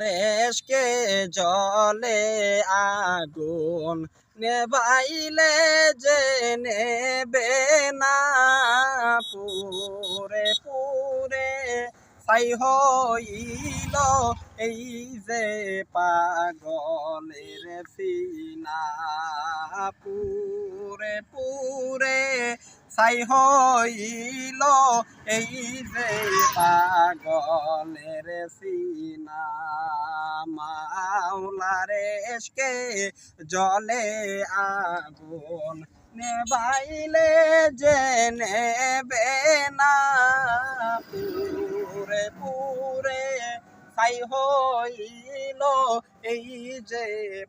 রেশকে জলে আগুন নেবাইলে যে নেবে না পুরে পুরে ছাই হইল এই যে পাগলের সিনা। পুরে পুরে ছাই হইল এই যে পাগলের সিনা, মাওলারে জলে আগুন নেবাইলে যে নেবে না। পুরে পুরে ছাই হইল এই যে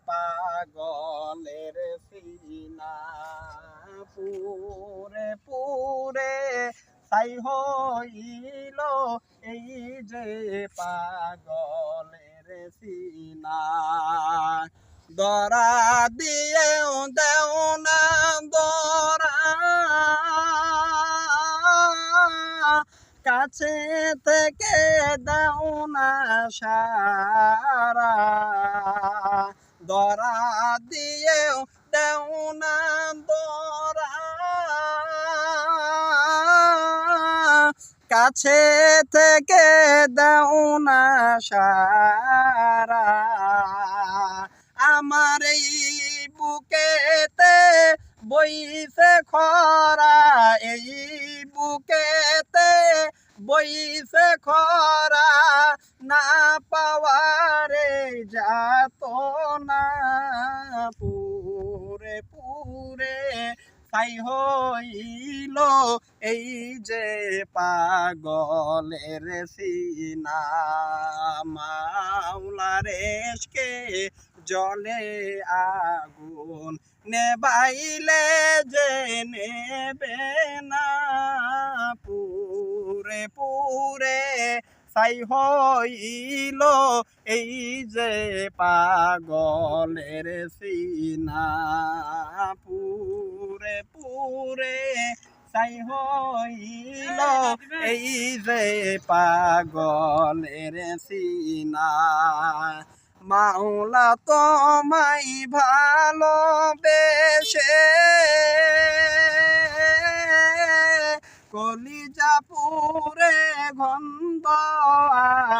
পাগলের সিনা, পুরে ছাই হইল, এই যে পাগলের সিনা। দরা দিয়েও দেও না, দরা। কাছে থেকে দাও না সারা। দরা দিয়েও দেও না, দরা। কাছে থেকে দাও না সারা। আমার এই বুকেতে বইছে খরা এই বুকেতে বইছে খরা। তাই হইল এই যে পাগলের সিনা। মাওলারেশকে জলে আগুন নেবাইলে যে নেবে না। পুরে পুরে সাই হইল, এই যে পাগলের সিনা পুরে পুরে সাই হইল, এই যে পাগলের সিনা। মাওলা তোমায় ভালোবেসে কলিজা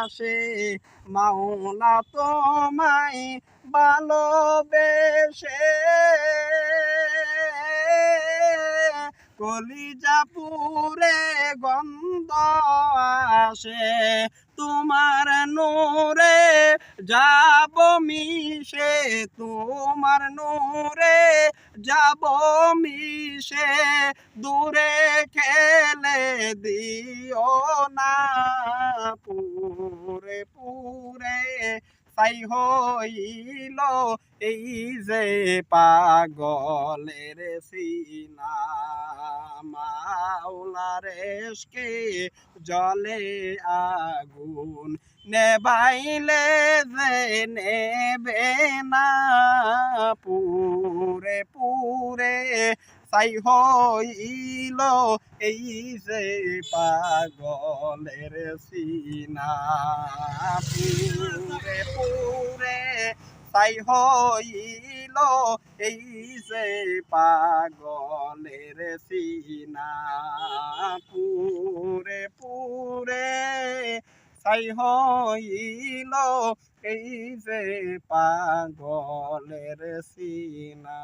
আসে। মাওলা তোমায় ভালোবেসে। কলিজাপুরে গন্ধ আসে তোমার নূরে যাব মিশে তোমার নূরে, যাব মিশে দূরে খেলে দিও না পুরে পুরে তাই হইল এই যে পাগলের সিনা। মাওলারেশকে জলে আগুন নেবাইলে যে নেবে না, পুরে পুরে তাই হইল এই যে পাগলের সিনা। পুরে পুরে তাই হইল এই যে পাগলের সিনা। পুরে পুরে তাই হইল এই যে পাগলের সিনা।